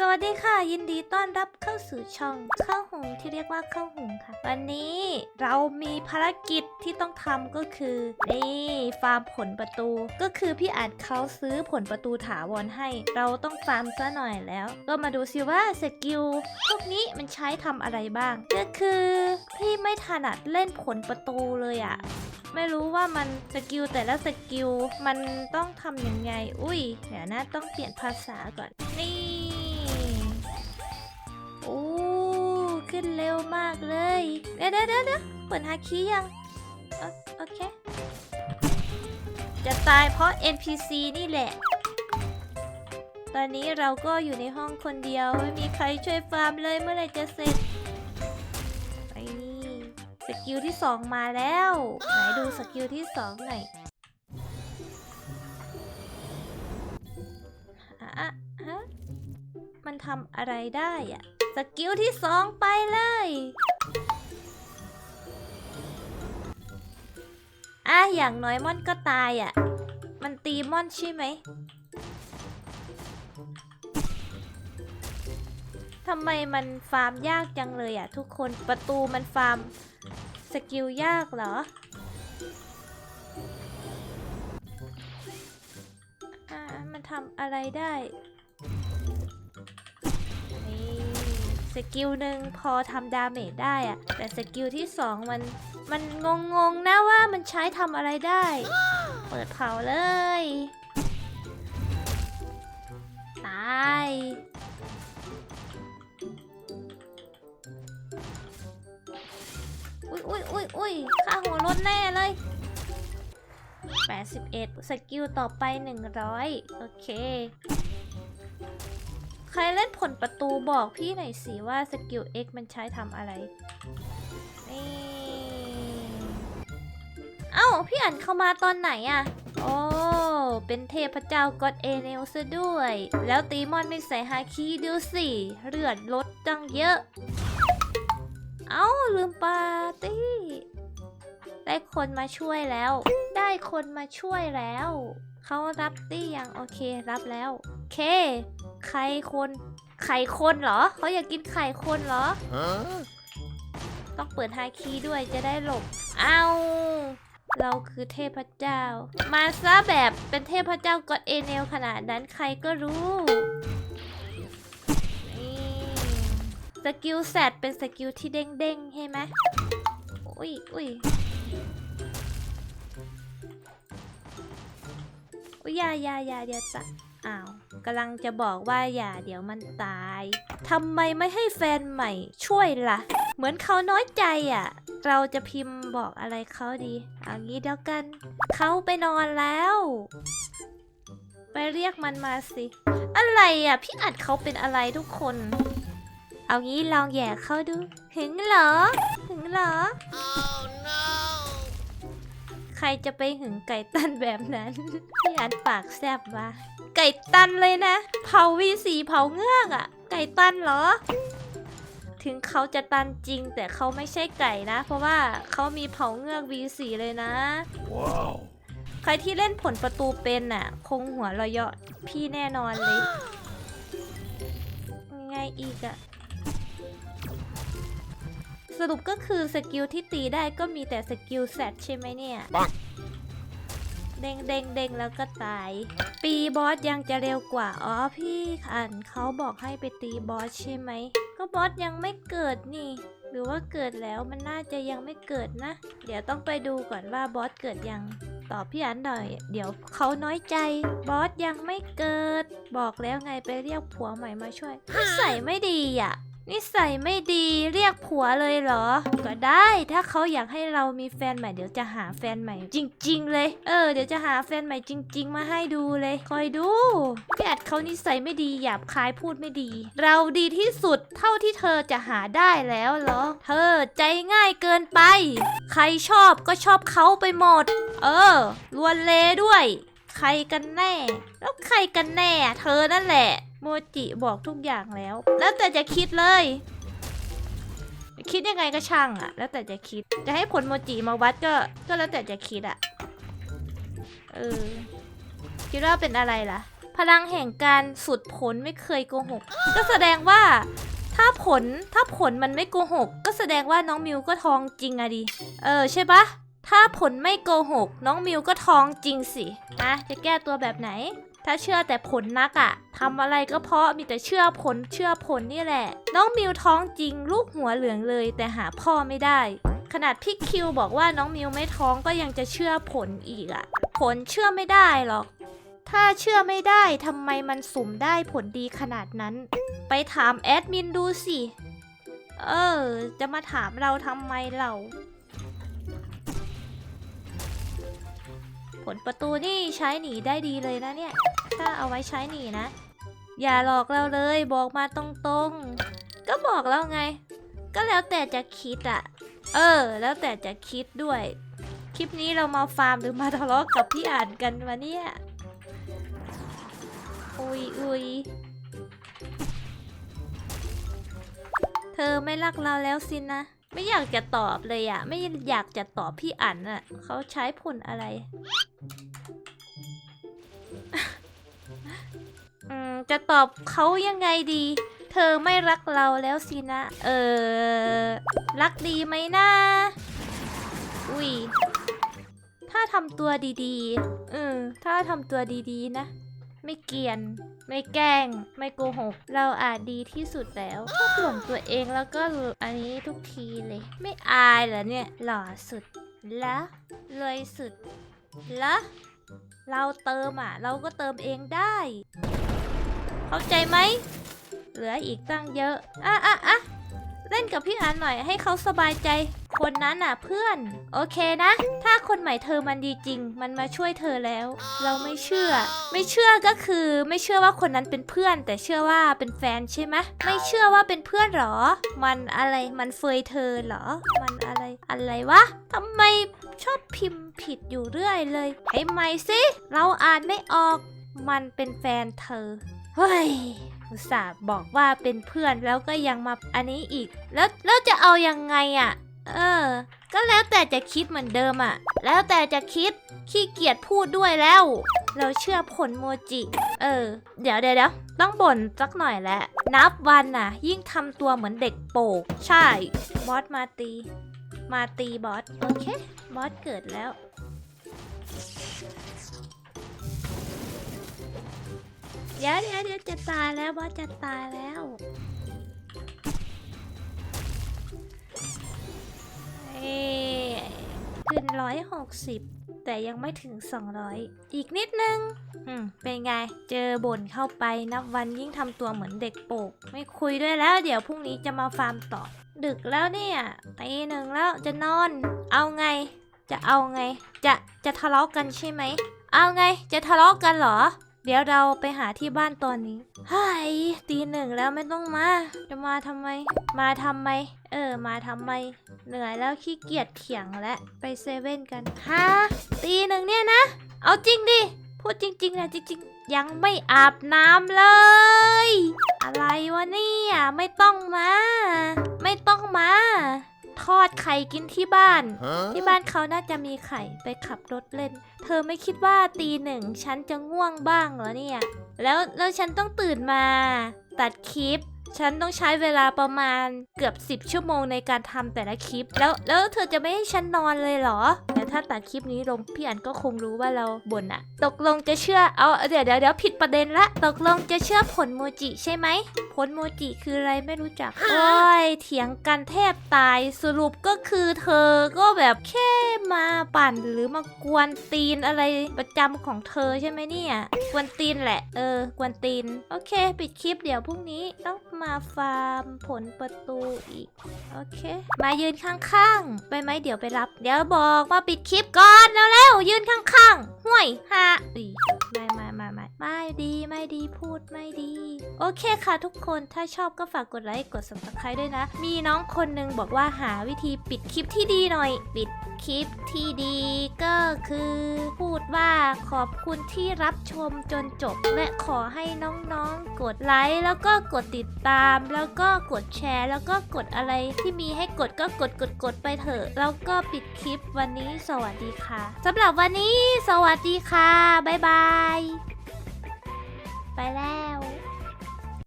สวัสดีค่ะ ยินดีต้อนรับเข้าสู่ช่องข้าวหุงที่เรียกว่าข้าวหุงค่ะ วันนี้เรามีภารกิจที่ต้องทำก็คือ นี่ฟาร์มผลประตู ก็คือพี่อาจเขาซื้อผลประตูถาวรให้ เราต้องฟาร์มซะหน่อยแล้ว ก็มาดูซิว่าสกิลพวกนี้มันใช้ทำอะไรบ้าง ก็คือ พี่ไม่ถนัดเล่นผลประตูเลยอะไม่รู้ว่ามันสกิลแต่ละสกิลมันต้องทำยังไง อุ้ยเดี๋ยวนะต้องเปลี่ยนภาษาก่อน นี่ โอ้ขึ้นเร็วมากเลย เดี๋ยวเดี๋ยวเดี๋ยวเปิดฮาคียัง โอเค จะตายเพราะ NPC นี่แหละ ตอนนี้เราก็อยู่ในห้องคนเดียว ไม่มีใครช่วยฟาร์มเลยเมื่อไรจะเสร็จไอ้นี่สกิลที่สองมาแล้ว ไหนดูสกิลที่สองหน่อยอะอะฮะมันทำอะไรได้อะ สกิลที่สองไปเลย อะ อย่างน้อยม่อนก็ตายอะ มันตีม่อนใช่ไหม ทำไมมันฟาร์มยากจังเลยอะ ทุกคน ประตูมันฟาร์มสกิลยากเหรออ่ามันทำอะไรได้ สกิลหนึ่งพอทำดาเมจได้อะแต่สกิลที่สองมัน มันงงๆนะว่ามันใช้ทำอะไรได้ เปิดเผาเลย ตาย อุ้ยอุ้ยอุ้ยอุ้ยค่าหัวรถแน่เลย 81 สกิลต่อไป 100 โอเค รเล่นผลประตูบอกพี่หน่อยสิว่าสกิล X มันใช้ทำอะไร นี่ เอ้า พี่อ่านเข้ามาตอนไหนอะโอ้ เป็นเทพเจ้ากอดเอเนลซะด้วย แล้วตีมอนไม่ใส่ฮาคีดูสิเลือดลดจังเยอะ เอ้า ลืมปาร์ตี้ ได้คนมาช่วยแล้ว ได้คนมาช่วยแล้ว เขารับตี้ยังโอเค รับแล้ว โอเค ไข่คนไข่คนเหรอ เขาอยากกินไข่คนเหรอ ต้องเปิดฮาคีด้วยจะได้หลบ เอาเราคือเทพเจ้า มาซะแบบเป็นเทพเจ้ากอดเอเนลขนาดนั้นใครก็รู้สกิลแซดเป็นสกิลที่เด้งๆใช่ไหมอุ้ยอุ้ยอุ้ยอยาอยาอยาเดี๋ยวจะ อ้าวกำลังจะบอกว่าอย่าเดี๋ยวมันตายทำไมไม่ให้แฟนใหม่ช่วยล่ะ เหมือนเขาน้อยใจอะ เราจะพิมพ์บอกอะไรเขาดีเอางี้เดียวกัน เขาไปนอนแล้ว ไปเรียกมันมาสิ อะไรอะ พี่อัดเขาเป็นอะไรทุกคน เอางี้ลองแย่เขาดู หึงเหรอ หึงเหรอ Oh! ใครจะไปหึงไก่ตันแบบนั้น พี่อันปากแซบวะไก่ตันเลยนะ เผาวีสีเผาเงือกอะไก่ตันเหรอ ถึงเขาจะตันจริง แต่เขาไม่ใช่ไก่นะ เพราะว่าเขามีเผาเงือกวีสีเลยนะ Wow! ใครที่เล่นผลประตูเป็นน่ะ คงหัวเราะเยาะพี่แน่นอนเลย ไงอีกอะ สรุปก็คือสกิลที่ตีได้ก็มีแต่สกิลแซดใช่ไหมเนี่ยปังเด้งเด้งเด้งแล้วก็ตาย ปีบอสยังจะเร็วกว่า อ๋อพี่อันเขาบอกให้ไปตีบอสใช่ไหม ก็บอสยังไม่เกิดนี่ หรือว่าเกิดแล้วมันน่าจะยังไม่เกิดนะ เดี๋ยวต้องไปดูก่อนว่าบอสเกิดยังตอบพี่อันหน่อย เดี๋ยวเขาน้อยใจ บอสยังไม่เกิด บอกแล้วไงไปเรียกผัวใหม่มาช่วยนิสัยไม่ดีอะ นิสัยไม่ดีเรียกผัวเลยเหรอ ก็ได้ถ้าเขาอยากให้เรามีแฟนใหม่เดี๋ยวจะหาแฟนใหม่ จริง ๆ เลย เออเดี๋ยวจะหาแฟนใหม่จริง ๆ มาให้ดูเลย คอยดูพี่อัดเขานิสัยไม่ดีหยาบคายพูดไม่ดี เราดีที่สุดเท่าที่เธอจะหาได้แล้วเหรอ เธอใจง่ายเกินไป ใครชอบก็ชอบเขาไปหมด เออลวนเลด้วย ใครกันแน่ แล้วใครกันแน่ เธอนั่นแหละ โมจิบอกทุกอย่างแล้ว แล้วแต่จะคิดเลย คิดยังไงก็ช่างอะแล้วแต่จะคิด จะให้ผลโมจิมาวัดก็ ก็แล้วแต่จะคิดอะเออ คิดว่าเป็นอะไรล่ะ พลังแห่งการสุดผลไม่เคยโกหก ก็แสดงว่า ถ้าผล ถ้าผลมันไม่โกหก ก็แสดงว่าน้องมิวก็ทองจริงอะดิ เออใช่ปะถ้าผลไม่โกหก น้องมิวก็ท้องจริงสิ นะ จะแก้ตัวแบบไหน ถ้าเชื่อแต่ผลนักอะทำอะไรก็เพราะมีแต่เชื่อผลเชื่อผลนี่แหละ น้องมิวท้องจริง ลูกหัวเหลืองเลย แต่หาพ่อไม่ได้ ขนาดพี่คิวบอกว่าน้องมิวไม่ท้องก็ยังจะเชื่อผลอีกอะผลเชื่อไม่ได้หรอก ถ้าเชื่อไม่ได้ทำไมมันสุ่มได้ผลดีขนาดนั้น ไปถามแอดมินดูสิ เออ จะมาถามเราทำไมเรา ลประตูนี่ใช้หนีได้ดีเลยนะเนี่ย ถ้าเอาไว้ใช้หนีนะ อย่าหลอกเราเลยบอกมาตรงๆ ก็บอกแล้วไง ก็แล้วแต่จะคิดอะเออ แล้วแต่จะคิดด้วย คลิปนี้เรามาฟาร์มหรือมาทะเลาะกับพี่อ่านกันวะเนี่ย อุยอุยเธอไม่รักเราแล้วสินะ ไม่อยากจะตอบเลยอะไม่อยากจะตอบพี่อันอะเขาใช้ผลอะไร อืม จะตอบเขายังไงดี เธอไม่รักเราแล้วสินะ เออ รักดีไหมนะอุ้ยถ้าทำตัวดีๆเออถ้าทำตัวดีๆ นะ ไม่เกียน ไม่แกล้ง ไม่โกหก เราอาจดีที่สุดแล้วชอบหลงตัวเองแล้วก็อันนี้ทุกทีเลย ไม่อายเหรอเนี่ย หล่อสุดละเลยสุดละเราเติมอะ เราก็เติมเองได้ เข้าใจไหม เหลืออีกตั้งเยอะ อะอะอะ เล่นกับพี่อันหน่อยให้เขาสบายใจ คนนั้นอะเพื่อน โอเคนะ ถ้าคนใหม่เธอมันดีจริง มันมาช่วยเธอแล้ว เราไม่เชื่อ ไม่เชื่อก็คือ ไม่เชื่อว่าคนนั้นเป็นเพื่อน แต่เชื่อว่าเป็นแฟนใช่ไหมไม่เชื่อว่าเป็นเพื่อนหรอ มันอะไรมันเฟยเธอเหรอ มันอะไรอะไรวะทำไมชอบพิมพ์ผิดอยู่เรื่อยเลยให้ใหม่สิเราอ่านไม่ออก มันเป็นแฟนเธอเฮ้ย อุตส่าห์บอกว่าเป็นเพื่อนแล้วก็ยังมาอันนี้อีก แล้วแล้วจะเอายังไงอะ่ะ เออ ก็แล้วแต่จะคิดเหมือนเดิมอะ่ะ แล้วแต่จะคิดขี้เกียจพูดด้วยแล้ว เราเชื่อผลโมจิ เออ เดี๋ยวเดี๋ยวเดี๋ยวต้องบ่นสักหน่อยแหละนับวันน่ะ ยิ่งทำตัวเหมือนเด็กโปก ใช่ บอสมาตี มาตีบอส โอเค บอสเกิดแล้ว เดี๋ยวเดี๋ยวเดี๋ยวจะตายแล้วบอสจะตายแล้วเอ้ยขึ้นร้อยหกสิบแต่ยังไม่ถึง 200 อีกนิดนึงอืมเป็นไง เจอบ่นเข้าไปนับวันยิ่งทำตัวเหมือนเด็กโปก ไม่คุยด้วยแล้ว เดี๋ยวพรุ่งนี้จะมาฟาร์มต่อ ดึกแล้วเนี่ยตีหนึ่งแล้วจะนอน เอาไง จะเอาไง จะจะทะเลาะกันใช่ไหม เอาไง จะทะเลาะกันเหรอ เดี๋ยวเราไปหาที่บ้านตอนนี้เฮ้ยตีหนึ่งแล้วไม่ต้องมา จะมาทำไม มาทำไม เออ มาทำไม เหนื่อยแล้วขี้เกียจเถียงและไปเซเว่นกันฮะตีหนึ่งเนี่ยนะ เอาจริงดิ พูดจริงๆนะจริง ๆ ยังไม่อาบน้ำเลย อะไรวะเนี่ย ไม่ต้องมา ไม่ต้องมา ทอดไข่กินที่บ้าน Huh? ที่บ้านเขาน่าจะมีไข่ไปขับรถเล่น เธอไม่คิดว่าตีหนึ่งฉันจะง่วงบ้างเหรอเนี่ย แล้วแล้วฉันต้องตื่นมาตัดคลิป ฉันต้องใช้เวลาประมาณเกือบ 10 ชั่วโมงในการทำแต่ละคลิป แล้วแล้วเธอจะไม่ให้ฉันนอนเลยเหรอเดี๋ยว ถ้าตัดคลิปนี้ลงพี่อันก็คงรู้ว่าเราบ่นอะตกลงจะเชื่อเอาเดี๋ยวเดี๋ยวเดี๋ยวผิดประเด็นละ ตกลงจะเชื่อผลโมจิใช่ไหมผลโมจิคืออะไรไม่รู้จักโอ้ยเถียงกันแทบตายสรุปก็คือเธอก็แบบแค่มาปั่นหรือมากวนตีนอะไรประจำของเธอใช่ไหมเนี่ย กวนตีนแหละ เออ กวนตีน โอเค ปิดคลิปเดี๋ยวพรุ่งนี้ต้อง มาฟาร์มผลประตูอีก โอเค มายืนข้างๆ ไปไหมเดี๋ยวไปรับ เดี๋ยวบอกว่าปิดคลิปก่อนแล้วแล้วๆยืนข้างๆ ห่วยฮะอีไม่ไม่ไม่ไม่ ไม่ดีไม่ดีพูดไม่ดี โอเคค่ะทุกคนถ้าชอบก็ฝากกดไลค์กด subscribe ด้วยนะ มีน้องคนหนึงบอกว่าหาวิธีปิดคลิปที่ดีหน่อย ปิดคลิปที่ดีก็คือ พูดว่าขอบคุณที่รับชมจนจบ และขอให้น้องๆ กดไลค์แล้วก็กดติดตาม แล้วก็กดแชร์ แล้วก็กดอะไรที่มีให้กดก็กดกดกดไปเถอะ แล้วก็ปิดคลิปวันนี้สวัสดีค่ะสำหรับวันนี้สวัสดีค่ะบ๊ายบาย ไปแล้ว